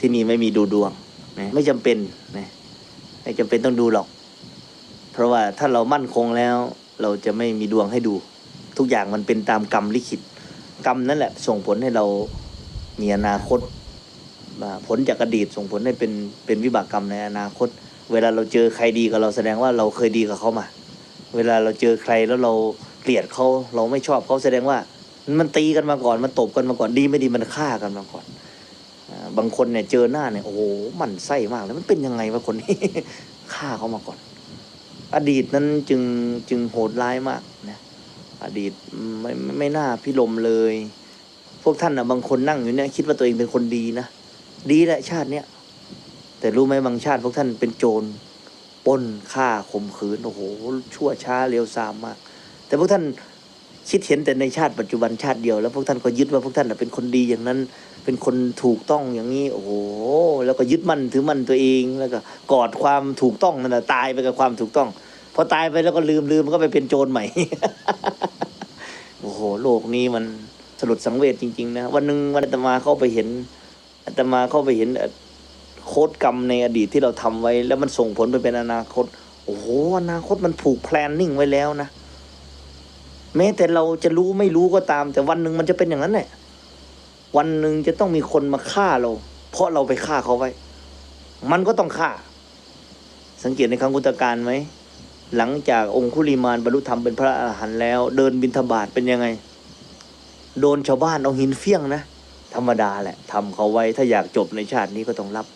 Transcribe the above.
ที่นี่ไม่มีดูดวงนะไม่จำเป็นนะไม่จำเป็นต้องดูหรอก เพราะว่าถ้าเรามั่นคงแล้ว เราจะไม่มีดวงให้ดู ทุกอย่างมันเป็นตามกรรมลิขิต กรรมนั่นแหละ ส่งผลให้เรามีอนาคตอ่าผลจากอดีตส่งผลให้เป็นเป็นวิบากกรรมในอนาคต เวลาเราเจอใครดีกับเราแสดงว่าเราเคยดีกับเขามา เวลาเราเจอใครแล้วเราเกลียดเขาเราไม่ชอบเขาแสดงว่า มันตีกันมาก่อนมันตบกันมาก่อนดีไม่ดีมันฆ่ากันมาก่อน บางคนเนี่ยเจอหน้าเนี่ยโอ้โหมันไส้มากเลยมันเป็นยังไงวะคนนี้ฆ่าเขามาก่อน อดีตนั้นจึงจึงโหดร้ายมากนะอดีตไม่ไม่ไม่น่าพิลมเลย พวกท่านนะบางคนนั่งอยู่เนี่ยคิดว่าตัวเองเป็นคนดีนะดีแหละชาติเนี้ยแต่รู้ไหมบางชาติพวกท่านเป็นโจรปล้นฆ่าข่มขืนโอ้โหชั่วช้าเร็วซามมาก แต่พวกท่าน คิดเห็นแต่ในชาติปัจจุบันชาติเดียวแล้วพวกท่านก็ยึดว่าพวกท่านเป็นคนดีอย่างนั้น เป็นคนถูกต้องอย่างนี้ โอ้โหแล้วก็ยึดมั่นถือมั่นตัวเองแล้วก็กอดความถูกต้องนั่นแหะตายไปกับความถูกต้องพอตายไปแล้วก็ลืมลืมมันก็ไปเป็นโจรใหม่โอ้โหโลกนี้มันสลดสังเวชจริง ๆ นะวันหนึ่งวันอาตมาเข้าไปเห็นอาตมาเข้าไปเห็นโคดกรรมในอดีตที่เราทำไว้ แล้วมันส่งผลไปเป็นอนาคต โอ้โหอนาคตมันผูกแพลนนิ่งไว้แล้วนะ แม้แต่เราจะรู้ไม่รู้ก็ตาม แต่วันหนึ่งมันจะเป็นอย่างนั้นแหละวันหนึ่งจะต้องมีคนมาฆ่าเรา เพราะเราไปฆ่าเขาไว้ มันก็ต้องฆ่า สังเกตในครั้งกุตการไหมหลังจากองคุลิมานบรรลุธรรมเป็นพระอรหันต์แล้ว เดินบินทบาทเป็นยังไง โดนชาวบ้านเอาหินเฟี้ยงนะ ธรรมดาแหละทำเขาไว้ถ้าอยากจบในชาตินี้ก็ต้องรับ